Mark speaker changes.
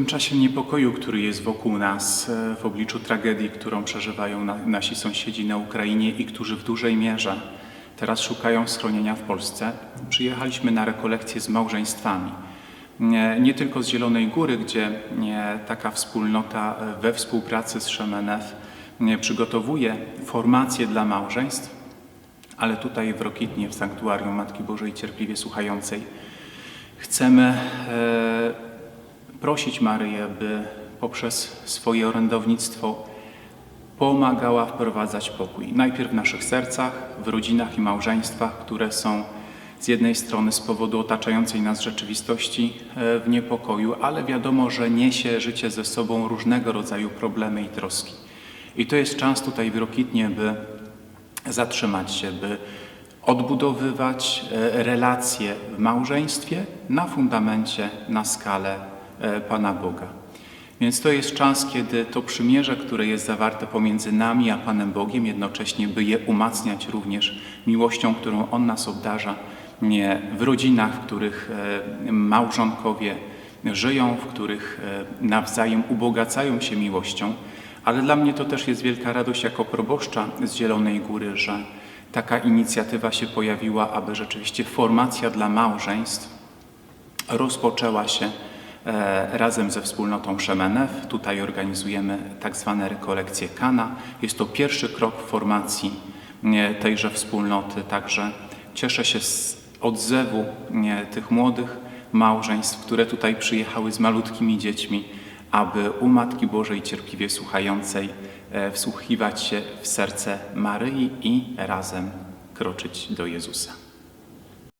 Speaker 1: W tym czasie niepokoju, który jest wokół nas, e, w obliczu tragedii, którą przeżywają na, nasi sąsiedzi na Ukrainie i którzy w dużej mierze teraz szukają schronienia w Polsce, przyjechaliśmy na rekolekcje z małżeństwami. Nie, tylko z Zielonej Góry, gdzie taka wspólnota e, we współpracy z Szemenew nie, przygotowuje formacje dla małżeństw, ale tutaj w Rokitnie, w Sanktuarium Matki Bożej Cierpliwie Słuchającej, chcemy e, prosić Maryję, by poprzez swoje orędownictwo pomagała wprowadzać pokój. Najpierw w naszych sercach, w rodzinach i małżeństwach, które są z jednej strony z powodu otaczającej nas rzeczywistości e, w niepokoju, ale wiadomo, że niesie życie ze sobą różnego rodzaju problemy i troski. I to jest czas tutaj w Rokitnie, by zatrzymać się, by odbudowywać e, relacje w małżeństwie na fundamencie, na skalę Pana Boga. Więc to jest czas, kiedy to przymierze, które jest zawarte pomiędzy nami a Panem Bogiem, jednocześnie by je umacniać również miłością, którą On nas obdarza w rodzinach, w których e, małżonkowie żyją, w których e, nawzajem ubogacają się miłością. Ale dla mnie to też jest wielka radość jako proboszcza z Zielonej Góry, że taka inicjatywa się pojawiła, aby rzeczywiście formacja dla małżeństw rozpoczęła się e, razem ze wspólnotą Szemenew. Tutaj organizujemy tak zwane rekolekcje Kana. Jest to pierwszy krok w formacji tejże wspólnoty, także cieszę się z odzewu tych młodych małżeństw, które tutaj przyjechały z malutkimi dziećmi, aby u Matki Bożej cierpliwie słuchającej e, wsłuchiwać się w serce Maryi i razem kroczyć do Jezusa.